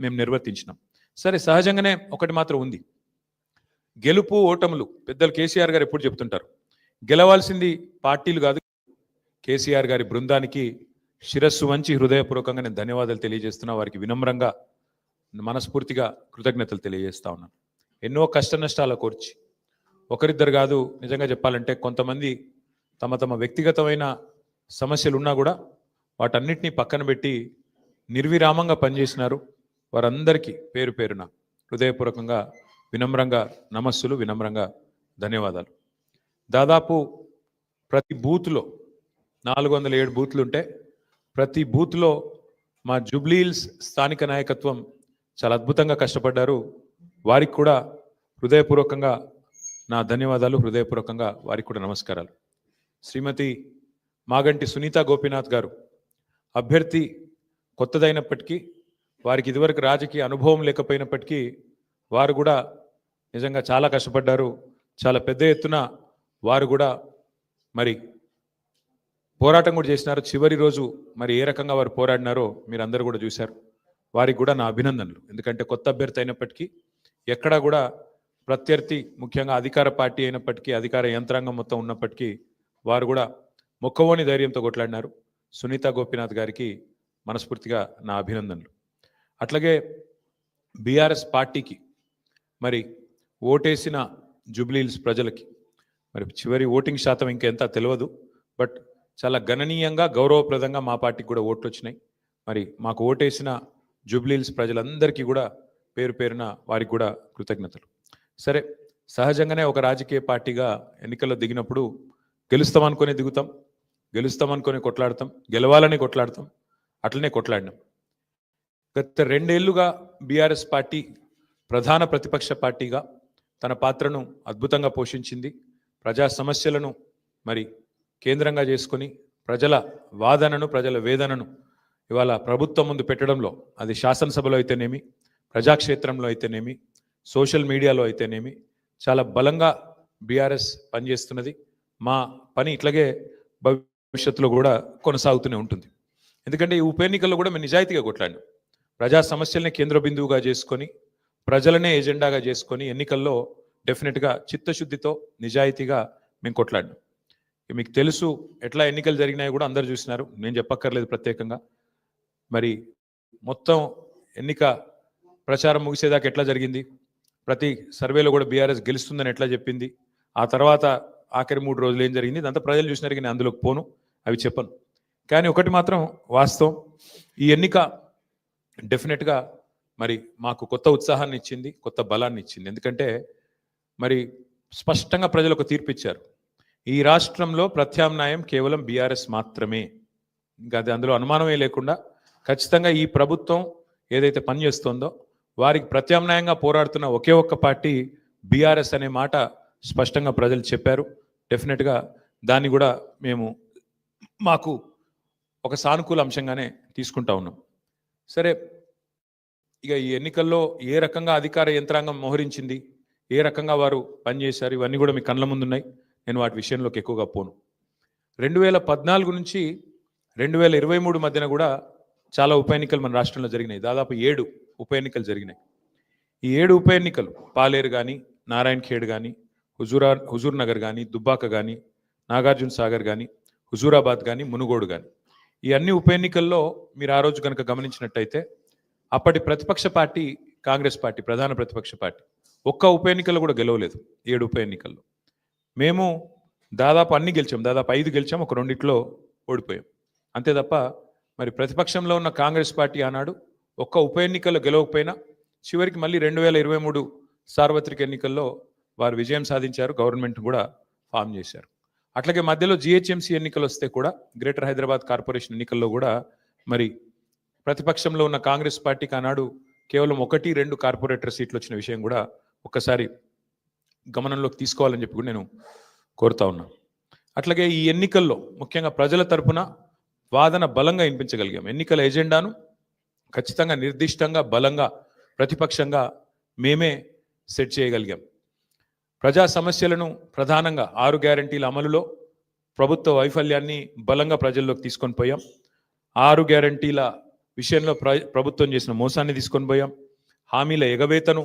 మేము నిర్వర్తించినాం. సరే సహజంగానే ఒకటి మాత్రం ఉంది. గెలుపు ఓటములు పెద్దలు కేసీఆర్ గారు ఎప్పుడు చెప్తుంటారు? గెలవాల్సింది పార్టీలు కాదు. కేసీఆర్ గారి బృందానికి శిరస్సు వంచి హృదయపూర్వకంగా నేను ధన్యవాదాలు తెలియజేస్తున్నా. వారికి వినమ్రంగా మనస్ఫూర్తిగా కృతజ్ఞతలు తెలియజేస్తా ఉన్నాను. ఎన్నో కష్ట నష్టాల కోర్చి. ఒకరిద్దరు కాదు నిజంగా చెప్పాలంటే కొంతమంది తమ తమ వ్యక్తిగతమైన సమస్యలు ఉన్నా కూడా వాటన్నిటినీ పక్కన పెట్టి నిర్విరామంగా పనిచేసినారు. వారందరికీ పేరు పేరున హృదయపూర్వకంగా వినమ్రంగా నమస్సులు వినమ్రంగా ధన్యవాదాలు. దాదాపు ప్రతి బూత్లో నాలుగు వందల ఏడు బూత్లు ఉంటే ప్రతి బూత్లో మా జూబ్లీహిల్స్ స్థానిక నాయకత్వం చాలా అద్భుతంగా కష్టపడ్డారు. వారికి కూడా హృదయపూర్వకంగా నా ధన్యవాదాలు హృదయపూర్వకంగా వారికి కూడా నమస్కారాలు. శ్రీమతి మాగంటి సునీత గోపీనాథ్ గారు అభ్యర్థి కొత్తదైనప్పటికీ వారికి ఇదివరకు రాజకీయ అనుభవం లేకపోయినప్పటికీ వారు కూడా నిజంగా చాలా కష్టపడ్డారు. చాలా పెద్ద ఎత్తున వారు కూడా మరి పోరాటం కూడా చేసినారు. చివరి రోజు మరి ఏ రకంగా వారు పోరాడినారో మీరు అందరూ కూడా చూశారు. వారికి కూడా నా అభినందనలు. ఎందుకంటే కొత్త అభ్యర్థి అయినప్పటికీ ఎక్కడా కూడా ప్రత్యర్థి ముఖ్యంగా అధికార పార్టీ అయినప్పటికీ అధికార యంత్రాంగం మొత్తం ఉన్నప్పటికీ వారు కూడా మొక్కవోని ధైర్యంతో కొట్లాడినారు. సునీత గోపీనాథ్ గారికి మనస్ఫూర్తిగా నా అభినందనలు. అట్లాగే బీఆర్ఎస్ పార్టీకి మరి ఓటేసిన జూబ్లీహిల్స్ ప్రజలకి మరి చివరి ఓటింగ్ శాతం ఇంకెంత తెలియదు బట్ చాలా గణనీయంగా గౌరవప్రదంగా మా పార్టీకి కూడా ఓట్లు వచ్చినాయి. మరి మాకు ఓటేసిన జూబ్లీహిల్స్ ప్రజలందరికీ కూడా పేరు పేరున వారికి కూడా కృతజ్ఞతలు. సరే సహజంగానే ఒక రాజకీయ పార్టీగా ఎన్నికల్లో దిగినప్పుడు గెలుస్తామనుకొని దిగుతాం గెలుస్తామనుకొని కొట్లాడతాం గెలవాలని కొట్లాడతాం అట్లనే కొట్లాడినాం. గత రెండేళ్ళుగా బీఆర్ఎస్ పార్టీ ప్రధాన ప్రతిపక్ష పార్టీగా తన పాత్రను అద్భుతంగా పోషించింది. ప్రజా సమస్యలను మరి కేంద్రంగా చేసుకొని ప్రజల వాదనను ప్రజల వేదనను ఇవాళ ప్రభుత్వం ముందు పెట్టడంలో అది శాసనసభలో అయితేనేమి ప్రజాక్షేత్రంలో అయితేనేమి సోషల్ మీడియాలో అయితేనేమి చాలా బలంగా బీఆర్ఎస్ పనిచేస్తున్నది. మా పని ఇట్లాగే భవిష్యత్తులో కూడా కొనసాగుతూనే ఉంటుంది. ఎందుకంటే ఈ ఉప ఎన్నికల్లో కూడా మేము నిజాయితీగా కొట్లాడినాం. ప్రజా సమస్యల్ని కేంద్ర బిందువుగా చేసుకొని ప్రజలనే ఎజెండాగా చేసుకొని ఎన్నికల్లో డెఫినెట్గా చిత్తశుద్ధితో నిజాయితీగా మేము కొట్లాడినాం. మీకు తెలుసు ఎట్లా ఎన్నికలు జరిగినాయో కూడా అందరు చూసినారు. నేను చెప్పక్కర్లేదు ప్రత్యేకంగా. మరి మొత్తం ఎన్నిక ప్రచారం ముగిసేదాకా ఎట్లా జరిగింది? ప్రతి సర్వేలో కూడా బీఆర్ఎస్ గెలుస్తుందని ఎట్లా చెప్పింది? ఆ తర్వాత ఆఖరి మూడు రోజులు ఏం జరిగింది? దాంతో ప్రజలు చూసినారు కానీ నేను అందులోకి పోను అవి చెప్పను. కానీ ఒకటి మాత్రం వాస్తవం. ఈ ఎన్నిక డెఫినెట్గా మరి మాకు కొత్త ఉత్సాహాన్ని ఇచ్చింది కొత్త బలాన్ని ఇచ్చింది. ఎందుకంటే మరి స్పష్టంగా ప్రజలకు తీర్పిచ్చారు. తీర్పు ఇచ్చారు ఈ రాష్ట్రంలో ప్రత్యామ్నాయం కేవలం బీఆర్ఎస్ మాత్రమే. ఇంకా అది అందులో అనుమానమే లేకుండా ఖచ్చితంగా ఈ ప్రభుత్వం ఏదైతే పనిచేస్తుందో వారికి ప్రత్యామ్నాయంగా పోరాడుతున్న ఒకే ఒక్క పార్టీ బీఆర్ఎస్ అనే మాట స్పష్టంగా ప్రజలు చెప్పారు. డెఫినెట్గా దాన్ని కూడా మేము మాకు ఒక సానుకూల అంశంగానే తీసుకుంటా ఉన్నాం. సరే ఇక ఈ ఎన్నికల్లో ఏ రకంగా అధికార యంత్రాంగం మోహరించింది? ఏ రకంగా వారు పనిచేశారు ఇవన్నీ కూడా మీ కళ్ళ ముందున్నాయి. నేను వాటి విషయంలోకి ఎక్కువగా పోను. రెండు వేల పద్నాలుగు నుంచి రెండు వేల ఇరవై మూడు మధ్యన కూడా చాలా ఉప ఎన్నికలు మన రాష్ట్రంలో జరిగినాయి. దాదాపు ఏడు ఉప ఎన్నికలు జరిగినాయి. ఈ ఏడు ఉప ఎన్నికలు పాలేరు కానీ నారాయణ ఖేడ్ కానీ హుజూరా హుజూర్ నగర్ కానీ దుబ్బాక కానీ నాగార్జున సాగర్ కానీ హుజూరాబాద్ కానీ మునుగోడు కానీ ఈ అన్ని ఉప ఎన్నికల్లో మీరు ఆ రోజు కనుక గమనించినట్టయితే అప్పటి ప్రతిపక్ష పార్టీ కాంగ్రెస్ పార్టీ ప్రధాన ప్రతిపక్ష పార్టీ ఒక్క ఉప ఎన్నికల్లో కూడా గెలవలేదు ఏడు ఉప ఎన్నికల్లో. మేము దాదాపు అన్ని గెలిచాం దాదాపు ఐదు గెలిచాం ఒక రెండిట్లో ఓడిపోయాం. అంతే తప్ప మరి ప్రతిపక్షంలో ఉన్న కాంగ్రెస్ పార్టీ ఆనాడు ఒక్క ఉప ఎన్నికల్లో గెలవకపోయినా చివరికి మళ్ళీ రెండు వేల ఇరవై మూడు సార్వత్రిక ఎన్నికల్లో వారు విజయం సాధించారు గవర్నమెంట్ కూడా ఫామ్ చేశారు. అట్లాగే మధ్యలో జిహెచ్ఎంసీ ఎన్నికలు వస్తే కూడా గ్రేటర్ హైదరాబాద్ కార్పొరేషన్ ఎన్నికల్లో కూడా మరి ప్రతిపక్షంలో ఉన్న కాంగ్రెస్ పార్టీకి ఆనాడు కేవలం ఒకటి రెండు కార్పొరేటర్ సీట్లు వచ్చిన విషయం కూడా ఒక్కసారి గమనంలోకి తీసుకోవాలని చెప్పి కూడా నేను కోరుతా ఉన్నాను అట్లాగే ఈ ఎన్నికల్లో ముఖ్యంగా ప్రజల తరపున వాదన బలంగా వినిపించగలిగాం. ఎన్నికల ఎజెండాను ఖచ్చితంగా నిర్దిష్టంగా బలంగా ప్రతిపక్షంగా మేమే సెట్ చేయగలిగాం. ప్రజా సమస్యలను ప్రధానంగా ఆరు గ్యారంటీల అమలులో ప్రభుత్వ వైఫల్యాన్ని బలంగా ప్రజల్లోకి తీసుకొని పోయాం. ఆరు గ్యారంటీల విషయంలో ప్ర ప్రభుత్వం చేసిన మోసాన్ని తీసుకొని పోయాం. హామీల ఎగవేతను